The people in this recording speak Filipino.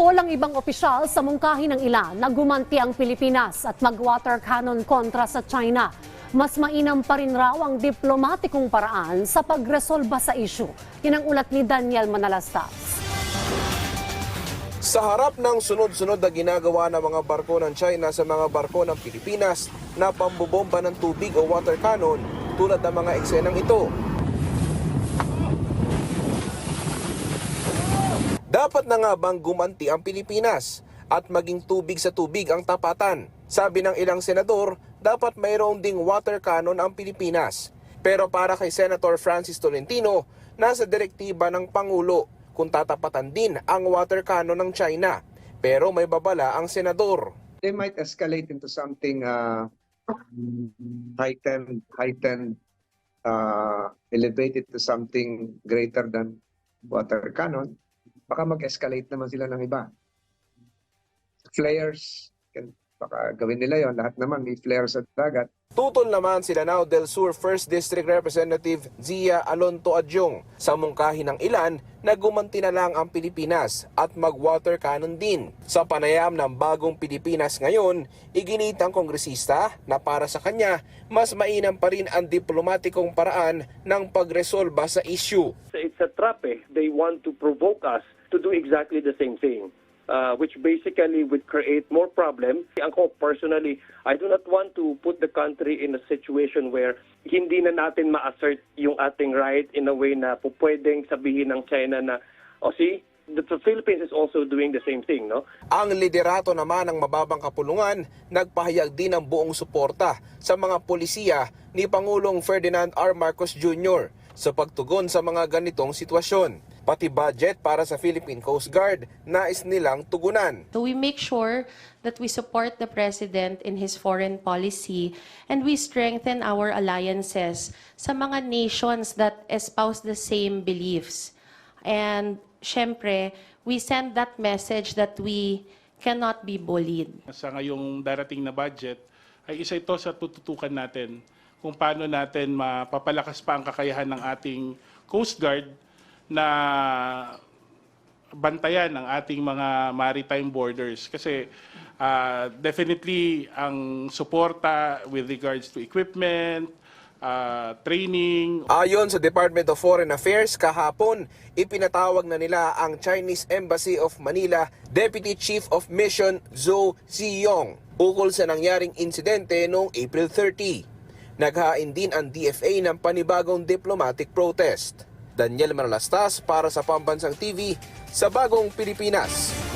Pumutol ang ibang opisyal sa mungkahi ng ilan na gumanti ang Pilipinas at mag-water cannon kontra sa China. Mas mainam pa rin raw ang diplomatikong paraan sa pagresolba sa issue. Yan ang ulat ni Daniel Manalastas. Sa harap ng sunod-sunod na ginagawa ng mga barko ng China sa mga barko ng Pilipinas na pambobomba ng tubig o water cannon tulad ng mga eksenang ito. Dapat na nga bang gumanti ang Pilipinas at maging tubig sa tubig ang tapatan? Sabi ng ilang senador, dapat mayroon ding water cannon ang Pilipinas. Pero para kay Senator Francis Tolentino, nasa direktiba ng Pangulo kung tatapatan din ang water cannon ng China. Pero may babala ang senador. they might escalate into something uh, heightened, heightened, uh, elevated to something greater than water cannon. Baka mag-escalate naman sila ng iba. Flares, baka gawin nila yon Lahat naman may flares sa dagat. Tutol naman sila now del Sur 1st District Representative Zia Alonto Adjong sa mungkahi ng ilan na gumanti na lang ang Pilipinas at mag-water cannon din. Sa panayam ng bagong Pilipinas ngayon, iginit ang kongresista na para sa kanya, mas mainam pa rin ang diplomatikong paraan ng pagresolba sa issue. A trap eh. They want to provoke us to do exactly the same thing. Uh, which basically would create more problem. Ako personally, I do not want to put the country in a situation where hindi na natin ma-assert yung ating right in a way na po pwedeng sabihin ng China na, oh see, the Philippines is also doing the same thing, no? Ang liderato naman ng mababang kapulungan, nagpahayag din ng buong suporta sa mga polisiya ni Pangulong Ferdinand R. Marcos Jr. sa pagtugon sa mga ganitong sitwasyon. Pati budget para sa Philippine Coast Guard, nais nilang tugunan. So we make sure that we support the president in his foreign policy and we strengthen our alliances sa mga nations that espouse the same beliefs. And syempre, we send that message that we cannot be bullied. sa ngayong darating na budget ay isa ito sa tututukan natin kung paano natin mapapalakas pa ang kakayahan ng ating Coast Guard na bantayan ang ating mga maritime borders kasi ah, definitely ang suporta with regards to equipment, ah, training, Ayon sa Department of Foreign Affairs kahapon, ipinatawag na nila ang Chinese Embassy of Manila Deputy Chief of Mission Zhou Ziyong ukol sa nangyaring insidente noong April 30. Naghain din ang DFA ng panibagong diplomatic protest. Daniel Manalastas para sa Pambansang TV sa Bagong Pilipinas.